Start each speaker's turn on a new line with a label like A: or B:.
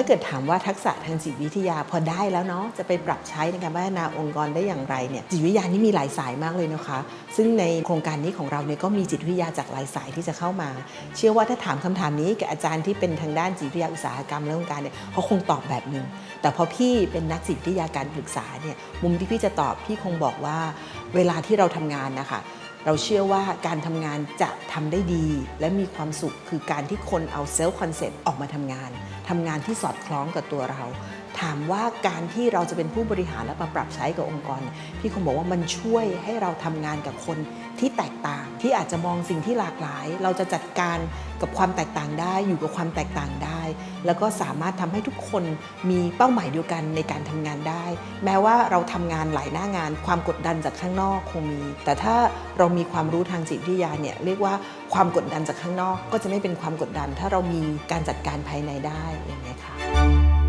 A: ถ้าเกิดถามว่าทักษะทางจิตวิทยาพอได้แล้วเนาะจะไปปรับใช้ในการพัฒนาองค์กรได้อย่างไรเนี่ยจิตวิทยานี่มีหลายสายมากเลยนะคะ ซึ่งในโครงการนี้ของเราเนี่ยก็มีจิตวิทยาจากหลายสายที่จะเข้ามา เชื่อว่าถ้าถามคำถามนี้กับอาจารย์ที่เป็นทางด้านจิตวิทยาอุตสาหกรรมและองค์การเนี่ยเขาคงตอบแบบหนึ่งแต่พอพี่เป็นนักจิตวิทยาการปรึกษาเนี่ยมุมที่พี่จะตอบพี่คงบอกว่าเวลาที่เราทำงานนะคะ เราเชื่อว่าการทำงานจะทำได้ดี และมีความสุขคือการที่คนเอาเซลล์คอนเซ็ปต์ออกมาทำงานทำงานที่สอดคล้องกับตัวเรา ถามว่าการที่เราจะเป็นผู้บริหารและมาปรับใช้กับองค์กร พี่คงบอกว่ามันช่วยให้เราทำงานกับคนที่แตกต่าง ที่อาจจะมองสิ่งที่หลากหลาย เราจะจัดการกับความแตกต่างได้อยู่กับความแตกต่างได้ แล้วก็สามารถทำให้ทุกคนมีเป้าหมายเดียวกันในการทำงานได้ แม้ว่าเราทำงานหลายหน้างาน ความกดดันจากข้างนอกคงมี แต่ถ้าเรามีความรู้ทางจิตวิทยาเนี่ยเรียกว่าความกดดันจากข้างนอกก็จะไม่เป็นความกดดัน ถ้าเรามีการจัดการภายในได้อย่างนี้ค่ะ